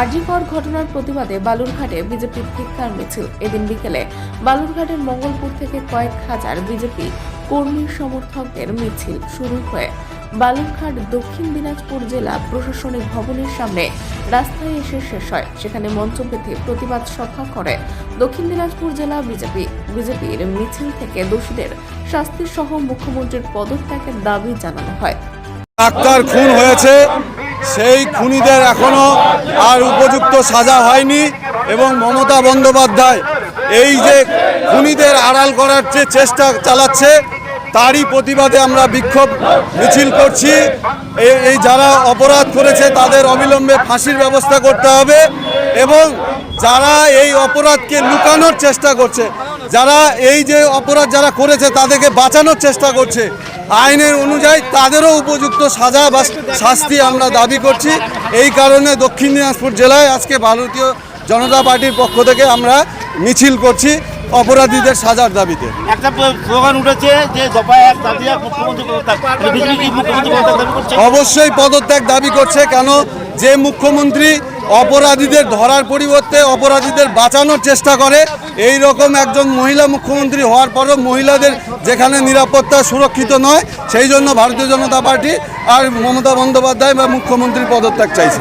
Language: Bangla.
আরজিকর ঘটনার প্রতিবাদে বালুরঘাটে বিজেপির ধিক্কার মিছিল। এদিন বিকেলে বালুরঘাটের মঙ্গলপুর থেকে কয়েক হাজার বিজেপি কর্মী সমর্থকদের মিছিল শুরু হয়ে বালুরঘাট দক্ষিণ দিনাজপুর জেলা প্রশাসনিক ভবনের সামনে রাস্তায় এসে শেষ হয়। সেখানে মঞ্চ পেতে প্রতিবাদ সভা করে দক্ষিণ দিনাজপুর জেলা বিজেপি। বিজেপির মিছিল থেকে দোষীদের শাস্তি সহ মুখ্যমন্ত্রীর পদত্যাগের দাবি জানানো হয়। খুন হয়েছে। সেই খুনিদের এখনও আর উপযুক্ত সাজা হয়নি এবং মমতা বন্দ্যোপাধ্যায় এই যে খুনিদের আড়াল করার যে চেষ্টা চালাচ্ছে, তারই প্রতিবাদে আমরা বিক্ষোভ মিছিল করছি। এই- এই যারা অপরাধ করেছে, তাদের অবিলম্বে ফাঁসির ব্যবস্থা করতে হবে এবং যারা এই অপরাধকে লুকানোর চেষ্টা করছে, যারা এই যে অপরাধ যারা করেছে, তাদেরকে বাঁচানোর চেষ্টা করছে আইনের অনুযায়ী তাদেরও উপযুক্ত সাজা বা শাস্তি আমরা দাবি করছি। এই কারণে দক্ষিণ দিনাজপুর জেলায় আজকে ভারতীয় জনতা পার্টির পক্ষ থেকে আমরা মিছিল করছি অপরাধীদের সাজার দাবিতে। একটা স্লোগান উঠেছে যে অবশ্যই পদত্যাগ দাবি করছে কেন যে মুখ্যমন্ত্রী অপরাধীদের ধরার পরিবর্তে অপরাধীদের বাঁচানোর চেষ্টা করে। এই রকম একজন মহিলা মুখ্যমন্ত্রী হওয়ার পরও মহিলাদের যেখানে নিরাপত্তা সুরক্ষিত নয়, সেই জন্য ভারতীয় জনতা পার্টি আর মমতা বন্দ্যোপাধ্যায় বা মুখ্যমন্ত্রীর পদত্যাগ চাইছে।